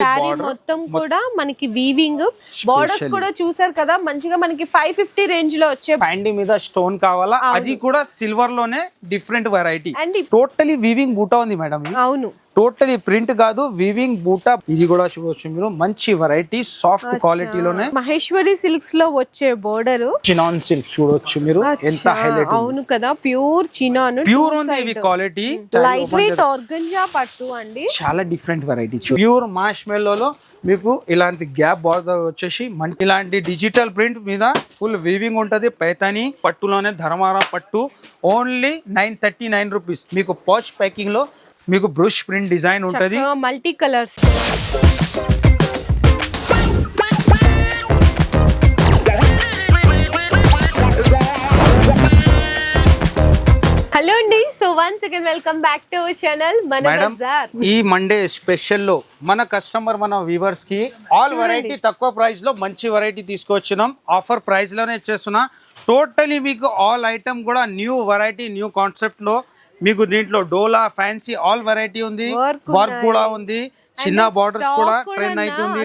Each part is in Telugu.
శారీ మొత్తం కూడా మనకి వీవింగ్ బోర్డర్స్ కూడా చూసారు కదా మంచిగా మనకి ఫైవ్ ఫిఫ్టీ రేంజ్లో వచ్చే హ్యాండీ మీద స్టోన్ కావాలా? అది కూడా సిల్వర్లోనే different variety and totally weaving బూటా ఉంది మేడం అవును. టోటలీ ప్రింట్ కాదు వీవింగ్ బూటా. ఇది కూడా చూడవచ్చు మీరు. మంచి వెరైటీ సాఫ్ట్ క్వాలిటీలోనే మహేశ్వరి సిల్క్స్లో వచ్చే బోర్డర్ చినాన్ సిల్క్ చూడొచ్చు మీరు. ఎంత హైలైట్ అవును కదా. ప్యూర్ చినాను ప్యూర్ ఉంది ఇవి క్వాలిటీ లైట్ వెయిట్ ఆర్గంజా పట్టు అండి. చాలా డిఫరెంట్ వెరైటీ ప్యూర్ మాష్ మెల్లోలో మీకు ఇలాంటి గ్యాప్ బార్డర్ వచ్చేసి మంచి ఇలాంటి డిజిటల్ ప్రింట్ మీద ఫుల్ వీవింగ్ ఉంటది. పైతాని పట్టులోనే ధర్మారా పట్టు. Only nine thirty nine rupees మీకు పాచ్ ప్యాకింగ్లో మీకు బ్రష్ ప్రింట్ డిజైన్ ఉంటది. Multi colours. హలో అండి. So once again welcome back to our channel మన ఈ మండే స్పెషల్లో మన కస్టమర్ మన వ్యూవర్స్కి ఆల్ వెరైటీ తక్కువ ప్రైస్లో మంచి వెరైటీ తీసుకొచ్చినాం. ఆఫర్ ప్రైస్లోనే ఇచ్చేస్తున్నా టోటలీ మీకు ఆల్ ఐటమ్ కూడా న్యూ వెరైటీ న్యూ కాన్సెప్ట్లో మీకు దీంట్లో డోలా ఫ్యాన్సీ ఆల్ వెరైటీ ఉంది. వర్క్ కూడా ఉంది. చిన్న బార్డర్స్ కూడా ట్రెండ్ అవుతుంది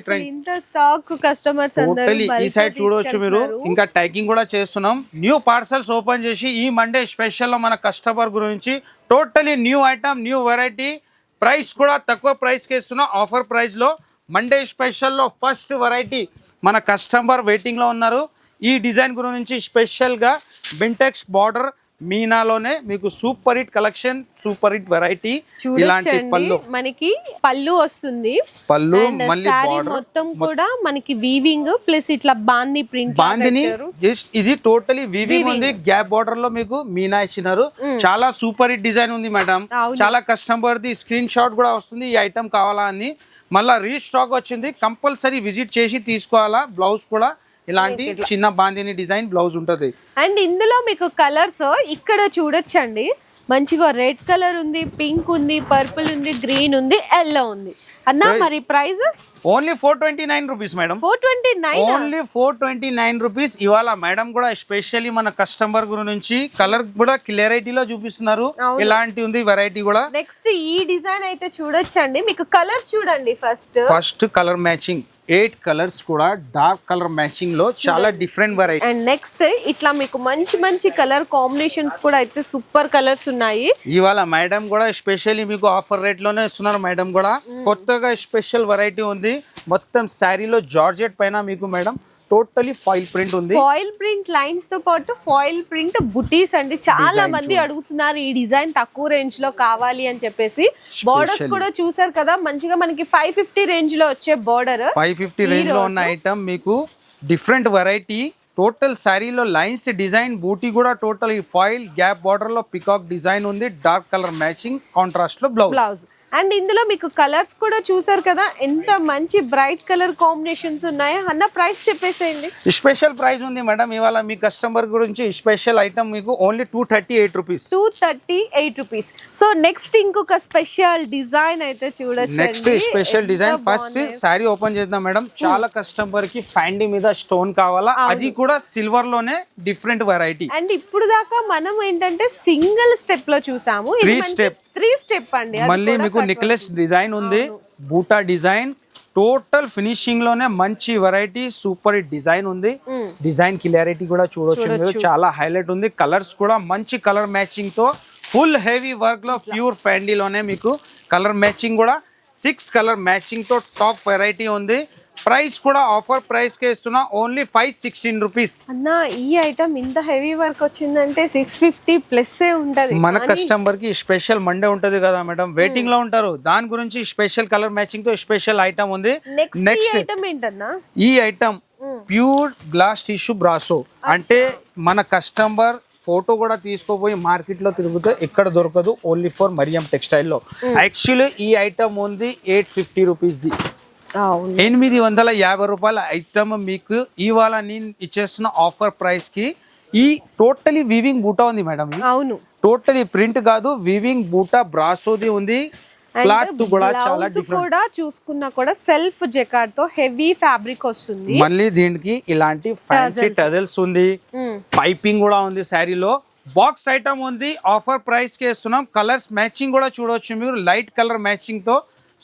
స్టాక్ కస్టమర్స్ టోటలీ ఈ సైడ్ చూడవచ్చు మీరు. ఇంకా ట్యాగింగ్ కూడా చేస్తున్నాం. న్యూ పార్సల్స్ ఓపెన్ చేసి ఈ మండే స్పెషల్లో మన కస్టమర్ గురించి totally new item new variety price కూడా తక్కువ ప్రైస్కి ఇస్తున్నాం. ఆఫర్ ప్రైస్లో మండే స్పెషల్లో ఫస్ట్ వెరైటీ మన కస్టమర్ వెయిటింగ్లో ఉన్నారు. ఈ డిజైన్ గురించి స్పెషల్గా బింటెక్స్ బార్డర్ మీనాలోనే మీకు super hit collection super hit variety ఇలాంటి పళ్ళు. మనకి పళ్ళు వస్తుంది. పళ్ళు మళ్ళీ మొత్తం కూడా మనకి వీవింగ్ ప్లస్ ఇట్లా బాంది ప్రింట్ బాందిని జస్ట్ ఇది టోటలీ వీవింగ్ ఉంది. గ్యాప్ బార్డర్లో మీకు మీనా ఇచ్చినారు. చాలా సూపర్ హిట్ డిజైన్ ఉంది మేడం. చాలా కస్టమర్ ది స్క్రీన్ షాట్ కూడా వస్తుంది ఈ ఐటమ్ కావాలా అని. మళ్ళా రీస్టాక్ వచ్చింది. కంపల్సరీ విజిట్ చేసి తీసుకోవాలా. బ్లౌజ్ కూడా. ఇలాంటి చిన్న బాందిని డిజైన్ బ్లౌజ్ ఉంటది. అండ్ ఇందులో మీకు కలర్స్ ఇక్కడ చూడొచ్చండి. మంచిగా రెడ్ కలర్ ఉంది పింక్ ఉంది పర్పుల్ ఉంది గ్రీన్ ఉంది ఎల్లో ఉంది. అన్నా మరి price? Only four twenty nine rupees madam. Four twenty nine? Only four twenty nine rupees. ఇవాళ మేడం కూడా ఎస్పెషల్లీ మన కస్టమర్ గురించి కలర్ కూడా క్లారిటీలో చూపిస్తున్నారు. ఇలాంటి ఉంది వెరైటీ కూడా. నెక్స్ట్ ఈ డిజైన్ అయితే చూడొచ్చండి. మీకు కలర్స్ చూడండి first. First colour matching. Eight colours కూడా డార్క్ కలర్ మ్యాచింగ్లో చాలా డిఫరెంట్ వెరైటీ అండ్ నెక్స్ట్ ఇట్లా మీకు మంచి మంచి కలర్ కాంబినేషన్స్ కూడా అయితే సూపర్ కలర్స్ ఉన్నాయి. ఇవాళ మేడం కూడా స్పెషల్లీ మీకు ఆఫర్ రేట్లోనే ఇస్తున్నారు మేడం కూడా. కొత్తగా స్పెషల్ వెరైటీ ఉంది. మొత్తం శారీలో జార్జెట్ పైన మీకు మేడం టోటలీ ఫైల్ ప్రింట్ ఉంది. ఫాయిల్ ప్రింట్ లైన్స్తో పాటు ఫాయిల్ ప్రింట్ బుటీస్ అండి. చాలా మంది అడుగుతున్నారు ఈ డిజైన్ తక్కువ రేంజ్లో కావాలి అని చెప్పేసి. బోర్డర్స్ కూడా చూసారు కదా మంచిగా మనకి ఫైవ్ ఫిఫ్టీ రేంజ్లో వచ్చే బోర్డర్ ఫైవ్ ఫిఫ్టీ రేంజ్లో ఉన్న ఐటమ్ మీకు డిఫరెంట్ వెరైటీ టోటల్ శారీలో లైన్స్ డిజైన్ బూటీ కూడా టోటల్ ఈ ఫాయిల్ గ్యాప్ బార్డర్లో పికాక్ డిజైన్ ఉంది డార్క్ కలర్ మ్యాచింగ్ కాంట్రాస్ట్లో బ్లౌజ్ బ్లౌజ్ అండ్ ఇందులో మీకు కలర్స్ కూడా చూసారు కదా ఎంత మంచి బ్రైట్ కలర్ కాంబినేషన్స్ ఉన్నాయో. అన్న ప్రైస్ చెప్పేసేయండి. స్పెషల్ ప్రైస్ ఉంది మేడం ఇవాళ మీ కస్టమర్ గురించి స్పెషల్ ఐటమ్ మీకు only two thirty eight rupees two thirty eight rupees so next ఇంకొక స్పెషల్ డిజైన్ అయితే చూడొచ్చు next special design first sari open చేద్దాం మేడం చాలా కస్టమర్కి ఫ్యాండీ మీద స్టోన్ కావాలా? అది కూడా సిల్వర్లోనే డిఫరెంట్ వెరైటీ అండ్ ఇప్పుడు దాకా మనం ఏంటంటే సింగిల్ స్టెప్లో చూసాము. Three step. త్రీ స్టెప్ అండి. మళ్ళీ మీకు నెక్లెస్ డిజైన్ ఉంది. బూటా డిజైన్. టోటల్ ఫినిషింగ్లోనే మంచి వెరైటీ సూపర్ డిజైన్ ఉంది. డిజైన్ క్లారిటీ కూడా చూడొచ్చు మీరు. చాలా హైలైట్ ఉంది. కలర్స్ కూడా మంచి కలర్ మ్యాచింగ్తో ఫుల్ హెవీ వర్క్లో ప్యూర్ ఫ్యాండీలోనే మీకు కలర్ మ్యాచింగ్ కూడా. సిక్స్ కలర్ మ్యాచింగ్తో టాప్ వెరైటీ ఉంది. ప్రైస్ కూడా ఆఫర్ ప్రైస్ కే ఇస్తున్నా. Only five sixteen rupees. అన్న ఈ ఐటమ్ ఇంత హెవీ వర్క్ వచ్చిందంటే సిక్స్ ఫిఫ్టీ ప్లస్ ఏ ఉంటది. మన కస్టమర్కి స్పెషల్ మండే ఉంటది కదా మేడం. వెయిటింగ్లో ఉంటారు. దాని గురించి స్పెషల్ కలర్ మ్యాచింగ్తో స్పెషల్ ఐటమ్ ఉంది. నెక్స్ట్ ఐటమ్ ఏంటన్నా? ఈ item pure glass tissue brasso. అంటే మన కస్టమర్ ఫోటో కూడా తీసుకోపోయి మార్కెట్లో తిరుగుతే ఎక్కడ దొరకదు. ఓన్లీ ఫర్ మరియం టెక్స్టైల్లో యాక్చువల్లీ ఈ ఐటమ్ ఉంది ఎయిట్ ఫిఫ్టీ రూపీస్ ది అవును ఎనిమిది వందల యాభై రూపాయల ఐటమ్ మీకు ఇవాళ నేను ఇచ్చేస్తున్న ఆఫర్ ప్రైస్కి ఈ టోటలీ వీవింగ్ బూటా ఉంది మేడం అవును. టోటలీ ప్రింట్ కాదు వీవింగ్ బూటా బ్రాసోది ఉంది. క్లాత్ కూడా కూడా చూసుకున్నా కూడా సెల్ఫ్ జెకార్డ్తో హెవీ ఫ్యాబ్రిక్ వస్తుంది. మళ్ళీ దీనికి ఇలాంటి ఫ్యాన్సీ టజల్స్ ఉంది. పైపింగ్ కూడా ఉంది శారీలో. బాక్స్ ఐటమ్ ఉంది. ఆఫర్ ప్రైస్కి ఇస్తున్నాం కలర్స్ మ్యాచింగ్ కూడా చూడవచ్చు మీరు. లైట్ కలర్ మ్యాచింగ్తో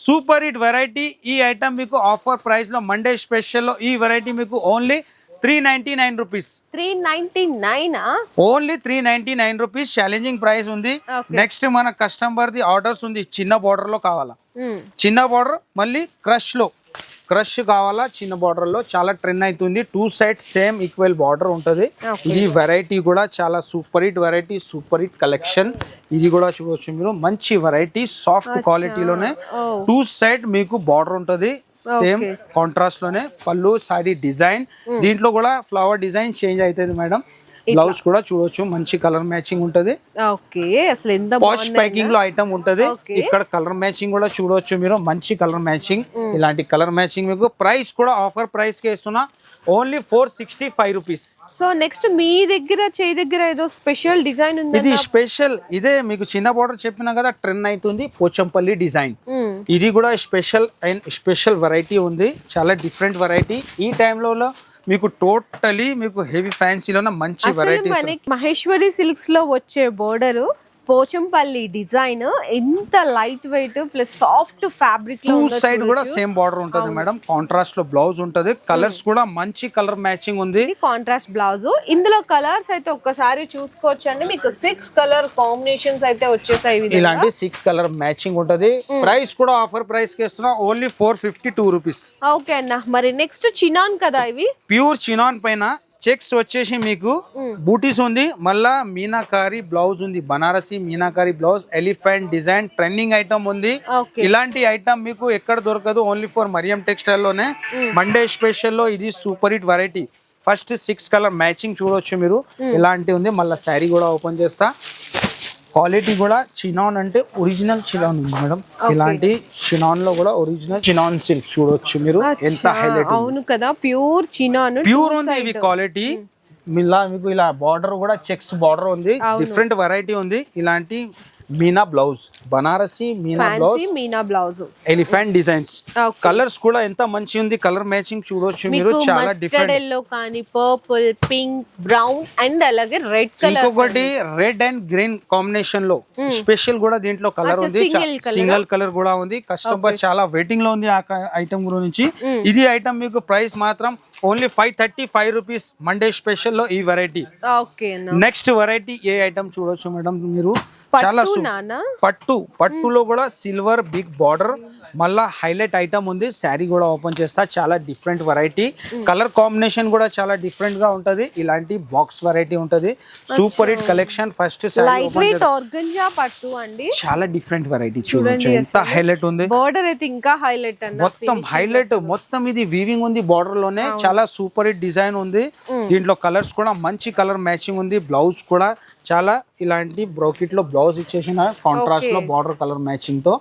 సూపర్ హిట్ వెరైటీ ఈ ఐటమ్ మీకు ఆఫర్ ప్రైస్లో మండే స్పెషల్లో ఈ వెరైటీ మీకు only three ninety nine rupees. Three ninety nine only three ninety nine rupees challenging price ఉంది. నెక్స్ట్ మన కస్టమర్ ది ఆర్డర్స్ ఉంది. చిన్న బార్డర్లో కావాలా? చిన్న బార్డర్ మళ్ళీ క్రష్లో. క్రష్ కావాలా? చిన్న బార్డర్లో. చాలా ట్రెండ్ అవుతుంది two side same equal border ఉంటది. ఇది వెరైటీ కూడా చాలా super hit variety super hit collection ఇది కూడా చూడవచ్చు మీరు. మంచి వెరైటీ సాఫ్ట్ క్వాలిటీలోనే. టూ సైడ్ మీకు బార్డర్ ఉంటది. సేమ్ కాంట్రాస్ట్లోనే. పళ్ళు సారీ డిజైన్ Hmm. దీంట్లో కూడా ఫ్లవర్ డిజైన్ చేంజ్ అవుతుంది మేడం. బ్లౌజ్ కూడా చూడొచ్చు మంచి కలర్ మ్యాచింగ్ ఉంటది. ఓకే అసలు ఎంత పాష్ ప్యాకింగ్లో ఐటమ్ ఉంటది. ఇక్కడ కలర్ మ్యాచింగ్ కూడా చూడవచ్చు మీరు మంచి కలర్ మ్యాచింగ్. ఇలాంటి కలర్ మ్యాచింగ్ మీకు ప్రైస్ కూడా ఆఫర్ ప్రైస్కి ఇస్తున్నా. Only four sixty five rupees so next మీ దగ్గర చేయి దగ్గర ఏదో స్పెషల్ డిజైన్ ఉంది ఇది స్పెషల్ ఇదే మీకు చిన్న బార్డర్ చెప్పినా కదా ట్రెండ్ అవుతుంది పోచంపల్లి డిజైన్. ఇది కూడా స్పెషల్ అండ్ స్పెషల్ వెరైటీ ఉంది చాలా డిఫరెంట్ వెరైటీ ఈ టైంలో మీకు టోటలీ మీకు హెవీ ఫ్యాన్సీలోనే మంచి వెరైటీ మహేశ్వరి సిల్క్స్లో వచ్చే బోర్డర్ పోచంపల్లి డిజైన్ ఎంత లైట్ వెయిట్ ప్లస్ సాఫ్ట్ ఫ్యాబ్రిక్లో టూ సైడ్ కూడా. సేమ్ బార్డర్ ఉంటది మేడం. కాంట్రాస్ట్లో బ్లౌజ్ ఉంటది. కలర్స్ కూడా మంచి కలర్ మ్యాచింగ్ ఉంది. ఇది కాంట్రాస్ట్ బ్లౌజ్ ఇందులో కలర్స్ అయితే ఒక్కసారి చూసుకోవచ్చు అండి మీకు సిక్స్ కలర్ కాంబినేషన్స్ అయితే వచ్చేసాయి. ఇలాంటి సిక్స్ కలర్ మ్యాచింగ్ ఉంటది. ప్రైస్ కూడా ఆఫర్ ప్రైస్కి ఇస్తున్నా. Only four fifty two rupees okay అన్న. మరి నెక్స్ట్ చినాన్ కదా ఇవి? ప్యూర్ చినాన్ పైన చెక్స్ వచ్చేసి మీకు బూటీస్ ఉంది మళ్ళా మీనాకారి బ్లౌజ్ ఉంది Banarasi Meenakari blouse elephant design trending item ఉంది. ఇలాంటి ఐటమ్ మీకు ఎక్కడ దొరకదు ఓన్లీ ఫర్ మరియం టెక్స్టైల్లోనే మండే స్పెషల్లో ఇది super hit variety first six colour matching చూడొచ్చు మీరు. ఇలాంటి ఉంది మళ్ళీ శారీ కూడా ఓపెన్ చేస్తా. క్వాలిటీ కూడా చినాన్ అంటే ఒరిజినల్ చినాన్ ఉంది మేడం. ఇలాంటి చినాన్లో కూడా ఒరిజినల్ చినాన్ సిల్క్ చూడొచ్చు మీరు. ఎంత హైలైట్ అవును కదా ప్యూర్ చినాన్ ప్యూర్ ఉంది ఇవి క్వాలిటీ. ఇలా మీకు ఇలా బార్డర్ కూడా చెక్స్ బార్డర్ ఉంది. డిఫరెంట్ వెరైటీ ఉంది. ఇలాంటి Meena blouse. Banarasi Meena blouse. Meena blouse. Elephant designs. Colours కూడా ఎంత మంచి ఉంది కలర్ మ్యాచింగ్ చూడొచ్చు మీరు. చాలా డిఫరెంట్ ఎల్లో కానీ పర్పుల్ పింక్ బ్రౌన్ అండ్ అలాగే రెడ్ కలర్ ఇంకొకటి రెడ్ అండ్ గ్రీన్ కాంబినేషన్లో. స్పెషల్ కూడా దీంట్లో కలర్ ఉంది. సింగిల్ కలర్ కూడా ఉంది. కస్టమర్ చాలా వెయిటింగ్లో ఉంది ఆ ఐటమ్ గురించి. ఇది ఐటమ్ మీకు ప్రైస్ మాత్రం only five thirty five rupees Monday స్పెషల్లో ఈ వెరైటీ నెక్స్ట్ వెరైటీ ఏ ఐటమ్ చూడొచ్చు మేడం మీరు. చాలా పట్టు. పట్టులో కూడా సిల్వర్ బిగ్ బార్డర్ మళ్ళా హైలైట్ ఐటమ్ ఉంది. శారీ కూడా ఓపెన్ చేస్తా. చాలా డిఫరెంట్ వెరైటీ కలర్ కాంబినేషన్ కూడా చాలా డిఫరెంట్గా ఉంటది. ఇలాంటి బాక్స్ వెరైటీ ఉంటది. సూపర్ హిట్ కలెక్షన్ ఫస్ట్ పట్టు అండి. చాలా డిఫరెంట్ వెరైటీ చూడొచ్చు ఎంత హైలైట్ ఉంది. బోర్డర్ అయితే ఇంకా హైలైట్ మొత్తం హైలైట్ మొత్తం ఇది వీవింగ్ ఉంది బార్డర్లోనే. చాలా సూపర్ హిట్ డిజైన్ ఉంది. దీంట్లో కలర్స్ కూడా మంచి కలర్ మ్యాచింగ్ ఉంది. బ్లౌజ్ కూడా చాలా ఇలాంటి బ్రోకెట్లో బ్లౌజ్ ఇచ్చేసిన కాంట్రాస్ట్లో బార్డర్ కలర్ మ్యాచింగ్తో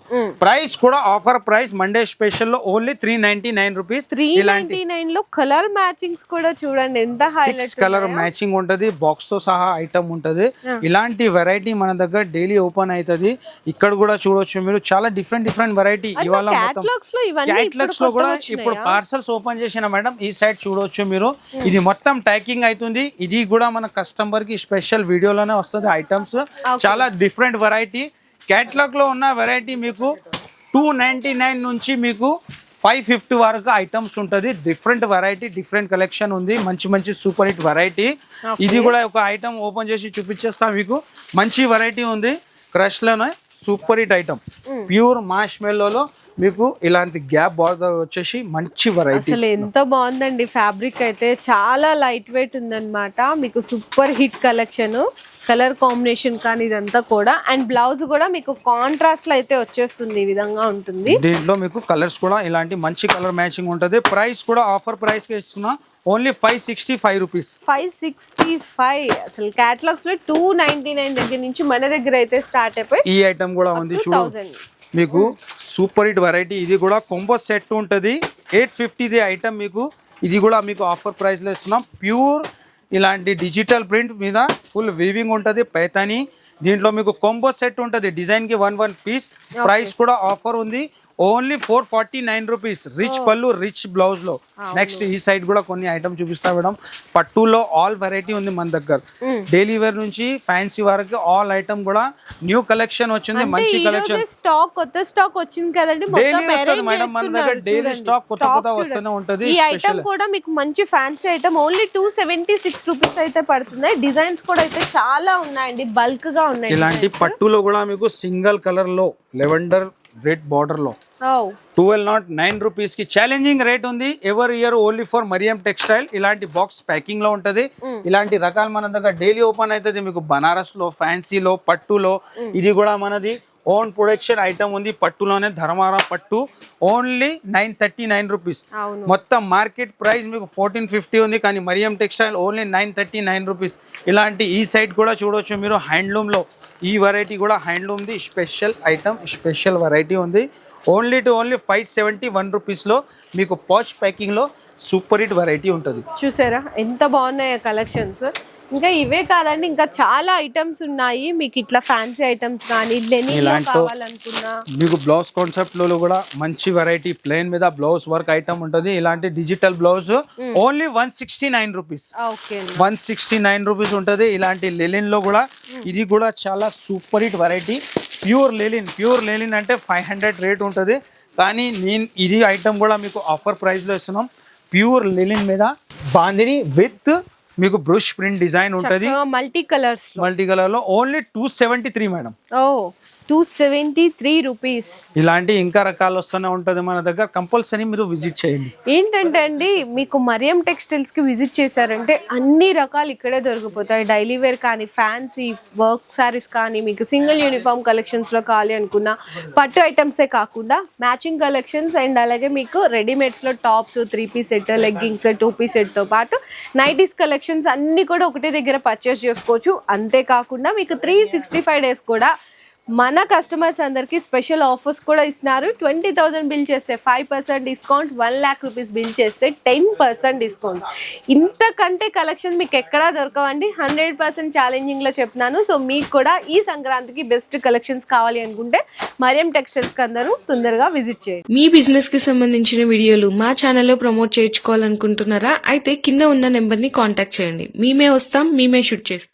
ప్రైస్ కూడా offer price Monday స్పెషల్లో only three ninety nine rupees. Three ninety నైన్లో కలర్ మ్యాచింగ్స్ కూడా చూడండి ఎంత సిక్స్ హైలైట్ కలర్ మ్యాచింగ్ ఉంటది బాక్స్తో సహా ఐటమ్ ఉంటది. ఇలాంటి వెరైటీ మన దగ్గర డైలీ ఓపెన్ అవుతది ఇక్కడ కూడా చూడొచ్చు మీరు. చాలా డిఫరెంట్ డిఫరెంట్ వెరైటీ ఇవాళ క్యాటలాగ్స్లో కూడా ఇప్పుడు? పార్సల్స్ ఓపెన్ చేసిన మేడం ఈ సైడ్ చూడొచ్చు మీరు. ఇది మొత్తం ట్యాకింగ్ అవుతుంది ఇది కూడా మన కస్టమర్కి స్పెషల్ వీడియోలోనే వస్తుంది ఐటమ్స్ చాలా డిఫరెంట్ వెరైటీ క్యాట్లాగ్లో ఉన్న వెరైటీ మీకు టూ నైన్టీ నైన్ నుంచి మీకు ఫైవ్ ఫిఫ్టీ వరకు ఐటమ్స్ ఉంటుంది. డిఫరెంట్ వెరైటీ డిఫరెంట్ కలెక్షన్ ఉంది. మంచి మంచి సూపర్ హిట్ వెరైటీ ఇది కూడా ఒక ఐటమ్ ఓపెన్ చేసి చూపించేస్తా మీకు. మంచి వెరైటీ ఉంది. క్రష్లోనే సూపర్ హిట్ ఐటమ్ ప్యూర్ మాష్ మెల్లోలో మీకు ఇలాంటి గ్యాప్ బార్డర్ వచ్చేసి మంచి వెరైటీ అసలు ఎంత బాగుందండి ఫ్యాబ్రిక్ అయితే. చాలా లైట్ వెయిట్ ఉందన్నమాట. మీకు super hit collection colour combination కానీ ఇదంతా కూడా. అండ్ బ్లౌజ్ కూడా మీకు కాంట్రాస్ట్లో అయితే వచ్చేస్తుంది ఈ విధంగా ఉంటుంది. దీంట్లో మీకు కలర్స్ కూడా ఇలాంటి మంచి కలర్ మ్యాచింగ్ ఉంటుంది. ప్రైస్ కూడా ఆఫర్ ప్రైస్కి ఇస్తున్నా. Only five sixty five rupees five sixty five అసలు క్యాటలాగ్స్లో టూ నైన్టీ నైన్ దగ్గర నుంచి మన దగ్గర అయితే స్టార్ట్ అయిపోయి ఈ ఐటమ్ కూడా ఉంది థౌజండ్ మీకు సూపర్ హిట్ వెరైటీ ఇది కూడా కొంబో సెట్ ఉంటుంది. ఎయిట్ ఫిఫ్టీది ఐటమ్ మీకు. ఇది కూడా మీకు ఆఫర్ ప్రైస్లో ఇస్తున్నాం. ప్యూర్ ఇలాంటి డిజిటల్ ప్రింట్ మీద ఫుల్ వీవింగ్ ఉంటుంది పైతాని దీంట్లో మీకు కొంబో సెట్ ఉంటుంది. డిజైన్కి వన్ వన్ పీస్ ప్రైస్ కూడా ఆఫర్ ఉంది. Only four forty nine rupees. Rich పళ్ళు రిచ్ బ్లౌజ్లో. నెక్స్ట్ ఈ సైడ్ కూడా కొన్ని ఐటమ్ చూపిస్తా మేడం. పట్టులో ఆల్ వెరైటీ ఉంది మన దగ్గర. డైలీ వేర్ నుంచి ఫ్యాన్సీ వరకు ఆల్ ఐటమ్ కూడా న్యూ కలెక్షన్ వచ్చింది మంచి కలెక్షన్ స్టాక్ కొత్త స్టాక్ వచ్చింది కదండి. మొత్తం వస్తది మేడం, మన దగ్గర చూడండి. stock కొత్త కొత్త. వస్తూనే ఉంటది, ఈ. ఐటమ్ కూడా మీకు మంచి fancy item only two seventy six rupees అయితే పడుతుంది డిజైన్స్ కూడా అయితే చాలా ఉన్నాయండి బల్క్గా ఉన్నాయి ఇలాంటి పట్టులో కూడా మీకు సింగిల్ కలర్లో లెవెండర్ రెడ్ బార్డర్లో. ట్వెల్వ్ నాట్ నైన్ రూపీస్కి ఛాలెంజింగ్ రేట్ ఉంది. Ever year only for Mariam textile ఇలాంటి బాక్స్ ప్యాకింగ్లో ఉంటది. ఇలాంటి రకాలు మన దగ్గర డైలీ ఓపెన్ అవుతుంది మీకు బనారస్లో ఫ్యాన్సీలో పట్టులో ఇది కూడా మనది. ఓన్ ప్రొడక్షన్ ఐటమ్ ఉంది పట్టులోనే ధర్మారా పట్టు. Only nine thirty nine rupees మొత్తం మార్కెట్ ప్రైస్ మీకు ఫోర్టీన్ ఫిఫ్టీ ఉంది కానీ Mariam textile only nine thirty nine rupees ఇలాంటి ఈ సైడ్ కూడా చూడొచ్చు మీరు హ్యాండ్లూమ్లో ఈ వెరైటీ కూడా హ్యాండ్లూమ్ది స్పెషల్ ఐటమ్ స్పెషల్ వెరైటీ ఉంది. Only two only five seventy one రూపీస్లో మీకు పాచ్ ప్యాకింగ్లో సూపర్ హిట్ వెరైటీ ఉంటుంది. చూసారా? ఎంత బాగున్నాయో కలెక్షన్స్ ఇంకా ఇవే కాదండి ఇంకా చాలా ఐటమ్స్ ఉన్నాయి. మీకు ఇట్లా ఫ్యాన్సీ ఐటమ్స్ కానీ లెనిన్ కావాలనుకున్నా. మీకు బ్లౌజ్ కాన్సెప్ట్లో కూడా మంచి వెరైటీ ప్లేన్ మీద బ్లౌజ్ వర్క్ ఐటమ్ ఉంటుంది. ఇలాంటి digital blouse only one sixty nine rupees one sixty nine rupees ఉంటుంది. ఇలాంటి లెలిన్లో కూడా ఇది కూడా చాలా super hit variety pure linen pure linen అంటే ఫైవ్ హండ్రెడ్ రేట్ ఉంటుంది. కానీ నేను ఇది ఐటమ్ కూడా మీకు ఆఫర్ ప్రైస్లో ఇస్తున్నాం. ప్యూర్ లెలిన్ మీద బాందిని విత్ మీకు బ్రష్ ప్రింట్ డిజైన్ ఉంటుంది. మల్టీ కలర్స్ మల్టీ కలర్లో only two seventy three madam ఓ. Two seventy three rupees. ఇలాంటి ఇంకా రకాలు వస్తూనే ఉంటుంది మన దగ్గర. కంపల్సరీ మీరు విజిట్ చేయండి. ఏంటంటే అండి మీకు మరియం టెక్స్టైల్స్కి విజిట్ చేశారంటే అన్ని రకాలు ఇక్కడే దొరికిపోతాయి. డైలీ వేర్ కానీ ఫ్యాన్సీ వర్క్ సారీస్ కానీ మీకు సింగిల్ యూనిఫామ్ కలెక్షన్స్లో కావాలి అనుకున్న పట్టు ఐటమ్సే కాకుండా మ్యాచింగ్ కలెక్షన్స్ అండ్ అలాగే మీకు రెడీమేడ్స్లో tops three piece set leggings two piece సెట్తో పాటు నైటీస్ కలెక్షన్స్ అన్ని కూడా ఒకటే దగ్గర పర్చేస్ చేసుకోవచ్చు. అంతేకాకుండా మీకు త్రీ సిక్స్టీ ఫైవ్ డేస్ కూడా మన కస్టమర్స్ అందరికీ స్పెషల్ ఆఫర్స్ కూడా ఇస్తున్నారు. ట్వంటీ థౌసండ్ బిల్ చేస్తే five percent discount one lakh rupees bill చేస్తే టెన్ పర్సెంట్ డిస్కౌంట్ ఇంతకంటే కలెక్షన్ మీకు ఎక్కడా దొరకవండి. హండ్రెడ్ పర్సెంట్ ఛాలెంజింగ్లో చెప్తున్నాను. సో మీకు కూడా ఈ సంక్రాంతికి బెస్ట్ కలెక్షన్స్ కావాలి అనుకుంటే మరియం టెక్స్టైల్స్కి అందరూ తొందరగా విజిట్ చేయండి. మీ బిజినెస్కి సంబంధించిన వీడియోలు మా ఛానల్లో ప్రమోట్ చేయించుకోవాలనుకుంటున్నారా? అయితే కింద ఉన్న నెంబర్ని కాంటాక్ట్ చేయండి. మేమే వస్తాం మేమే షూట్ చేస్తాం.